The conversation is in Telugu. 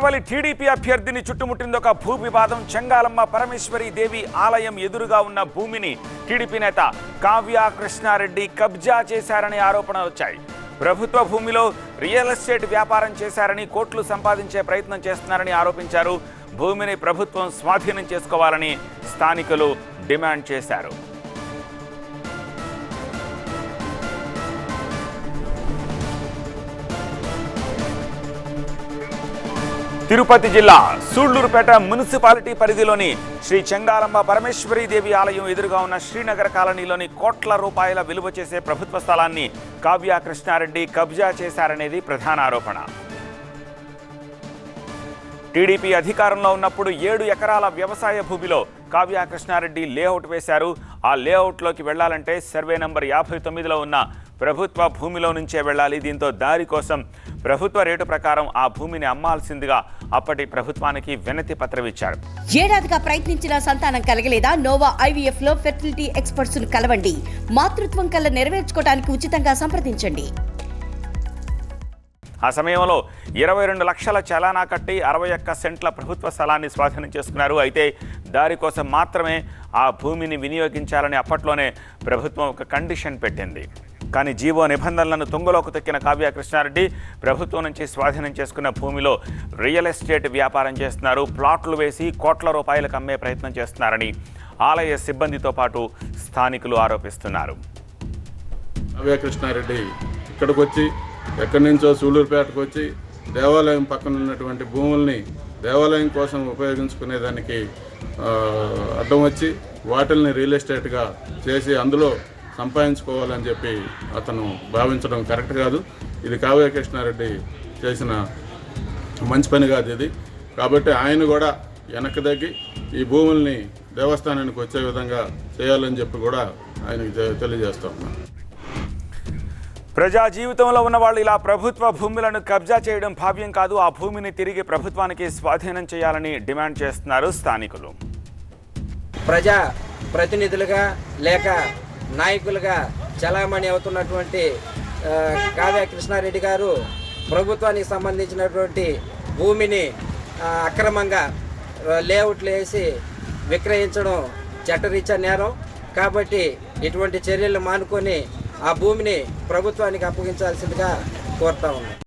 కావలి టీడీపీ అభ్యర్థిని చుట్టుముట్టింది ఒక భూ వివాదం చెంగాలమ్మ పరమేశ్వరి దేవి ఆలయం ఎదురుగా ఉన్న భూమిని టీడీపీ నేత కావ్య కృష్ణారెడ్డి కబ్జా చేశారనే ఆరోపణలు వచ్చాయి. ప్రభుత్వ భూమిలో రియల్ ఎస్టేట్ వ్యాపారం చేశారని కోట్లు సంపాదించే ప్రయత్నం చేస్తున్నారని ఆరోపించారు. భూమిని ప్రభుత్వం స్వాధీనం చేసుకోవాలని స్థానికులు డిమాండ్ చేశారు. తిరుపతి జిల్లా సూళ్ళూరుపేట మున్సిపాలిటీ పరిధిలోని శ్రీ చెంగారమ్మ పరమేశ్వరీ దేవి ఆలయం ఎదురుగా ఉన్న శ్రీనగర్ కాలనీలోని కోట్ల రూపాయల విలువ చేసే ప్రభుత్వ స్థలాన్ని కావ్య కృష్ణారెడ్డి కబ్జా చేశారనేది ప్రధాన ఆరోపణ. టీడీపీ అధికారంలో ఉన్నప్పుడు ఏడు ఎకరాల వ్యవసాయ భూమిలో కావ్య కృష్ణారెడ్డి లేఅవుట్ వేశారు. ఆ లేఅవుట్లోకి వెళ్ళాలంటే సర్వే నంబర్ యాభై తొమ్మిదిలో ఉన్న ప్రభుత్వ భూమిలో నుంచే వెళ్ళాలి. దీంతో దారి కోసం ప్రభుత్వ రేటు ప్రకారం ఆ భూమిని అమ్మాల్సిందిగా అప్పటి ప్రభుత్వానికి వినతి పత్రం ఇచ్చారు. ఏడాదిగా ప్రయత్నించిన సంతానం కలగలేదా? నోవా ఐవీఎఫ్లో ఫెర్టిలిటీ ఎక్స్పర్ట్స్ను కలవండి. మాతృత్వం కల్లా నెరవేర్చుకోవడానికి ఉచితంగా సంప్రదించండి. ఆ సమయంలో ఇరవై రెండు లక్షల చలానా కట్టి అరవై ఒక్క సెంట్ల ప్రభుత్వ స్థలాన్ని స్వాధీనం చేసుకున్నారు. అయితే దారి కోసం మాత్రమే ఆ భూమిని వినియోగించాలని అప్పట్లోనే ప్రభుత్వం ఒక కండిషన్ పెట్టింది. కానీ జీవో నిబంధనలను తుంగలోకి తొక్కిన కావ్య కృష్ణారెడ్డి ప్రభుత్వం నుంచి స్వాధీనం చేసుకున్న భూమిలో రియల్ ఎస్టేట్ వ్యాపారం చేస్తున్నారు. ప్లాట్లు వేసి కోట్ల రూపాయలకు అమ్మే ప్రయత్నం చేస్తున్నారని ఆలయ సిబ్బందితో పాటు స్థానికులు ఆరోపిస్తున్నారు. కావ్య కృష్ణారెడ్డి ఇక్కడికి వచ్చి ఎక్కడి నుంచో సూళ్ళూరుపేటకు వచ్చి దేవాలయం పక్కన ఉన్నటువంటి భూముల్ని దేవాలయం కోసం ఉపయోగించుకునేదానికి అడ్డం వచ్చి వాటిల్ని రియల్ ఎస్టేట్గా చేసి అందులో సంపాదించుకోవాలని చెప్పి అతను భావించడం కరెక్ట్ కాదు. ఇది కావ్య కృష్ణారెడ్డి చేసిన మంచి పని కాదు ఇది. కాబట్టి ఆయన కూడా వెనక్కి తగ్గి ఈ భూముల్ని దేవస్థానానికి వచ్చే విధంగా చేయాలని చెప్పి కూడా ఆయనకి తె- తెలియజేస్తా ఉన్నాను ప్రజా జీవితంలో ఉన్న వాళ్ళు ఇలా ప్రభుత్వ భూములను కబ్జా చేయడం భావ్యం కాదు. ఆ భూమిని తిరిగి ప్రభుత్వానికి స్వాధీనం చేయాలని డిమాండ్ చేస్తున్నారు స్థానికులు. ప్రజా ప్రతినిధులుగా లేక నాయకులుగా చలామణి అవుతున్నటువంటి కావ్య కృష్ణారెడ్డి గారు ప్రభుత్వానికి సంబంధించినటువంటి భూమిని అక్రమంగా లేఅవుట్లు వేసి విక్రయించడం చట్టరీత్యా నేరం. కాబట్టి ఇటువంటి చర్యలు మానుకొని ఆ భూమిని ప్రభుత్వానికి అప్పగించాల్సిందిగా కోరుతా ఉన్నాం.